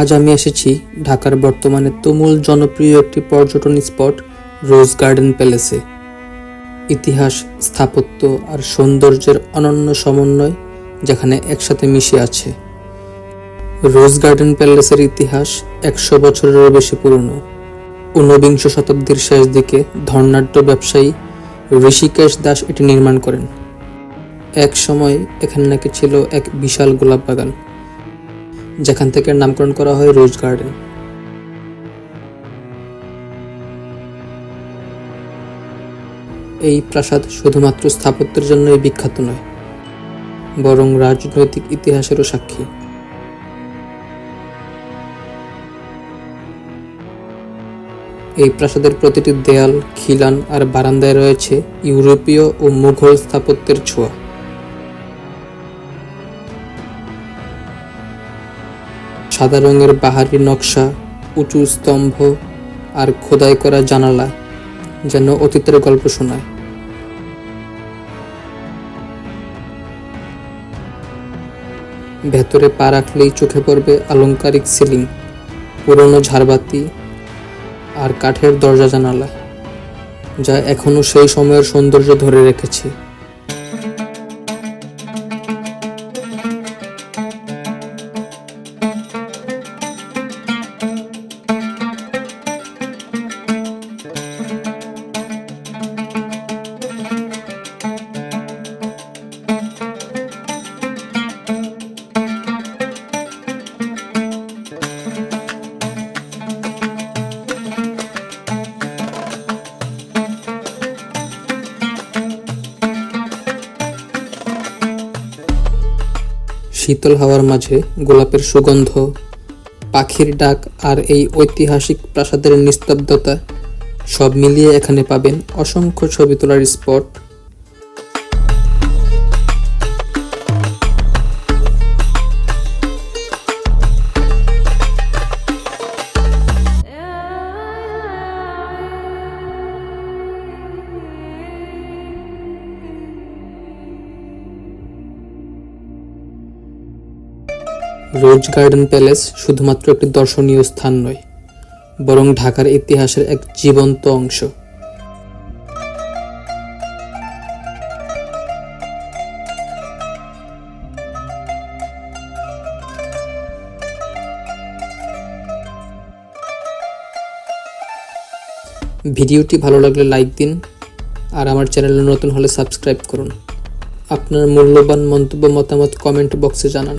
আজ আমি এসেছি ঢাকার বর্তমানে তুমুল জনপ্রিয় একটি পর্যটন স্পট রোজ গার্ডেন প্যালেসে ইতিহাস, স্থাপত্য আর সৌন্দর্যের অনন্য সমন্বয় যেখানে একসাথে মিশে আছে। রোজ গার্ডেন প্যালেসের ইতিহাস একশো বছরেরও বেশি পুরনো। ঊনবিংশ শতাব্দীর শেষ দিকে ধর্নাঢ্য ব্যবসায়ী ঋষিকেশ দাস এটি নির্মাণ করেন। এক সময় এখানে নাকি ছিল এক বিশাল গোলাপ বাগান, যেখান থেকে নামকরণ করা হয় রোজ গার্ডেন। এই প্রাসাদ শুধুমাত্র স্থাপত্যের জন্যই বিখ্যাত নয়, বরং রাজনৈতিক ইতিহাসেরও সাক্ষী। এই প্রাসাদের প্রতিটি দেয়াল, খিলান আর বারান্দায় রয়েছে ইউরোপীয় ও মুঘল স্থাপত্যের ছোঁয়া। সাদা রঙের বাহারি নকশা, উঁচু স্তম্ভ আর খোদাই করা জানালা যেন অতীতের গল্প শোনায়। ভেতরে পা রাখলেই চোখে পড়বে আলংকারিক সিলিং, পুরনো ঝাড়বাতি আর কাঠের দরজা জানালা যা এখনও সেই সময়ের সৌন্দর্য ধরে রেখেছে। শীতল হাওয়ার মাঝে গোলাপের সুগন্ধ, পাখির ডাক আর এই ঐতিহাসিক প্রাসাদের নিস্তব্ধতা সব মিলিয়ে এখানে পাবেন অসংখ্য ছবি তোলার স্পট। রোজ গার্ডেন প্যালেস শুধুমাত্র একটি দর্শনীয় স্থান নয়, বরং ঢাকার ইতিহাসের এক জীবন্ত অংশ। ভিডিওটি ভালো লাগলে লাইক দিন, আর আমার চ্যানেলে নতুন হলে সাবস্ক্রাইব করুন। আপনার মূল্যবান মন্তব্য, মতামত কমেন্ট বক্সে জানান।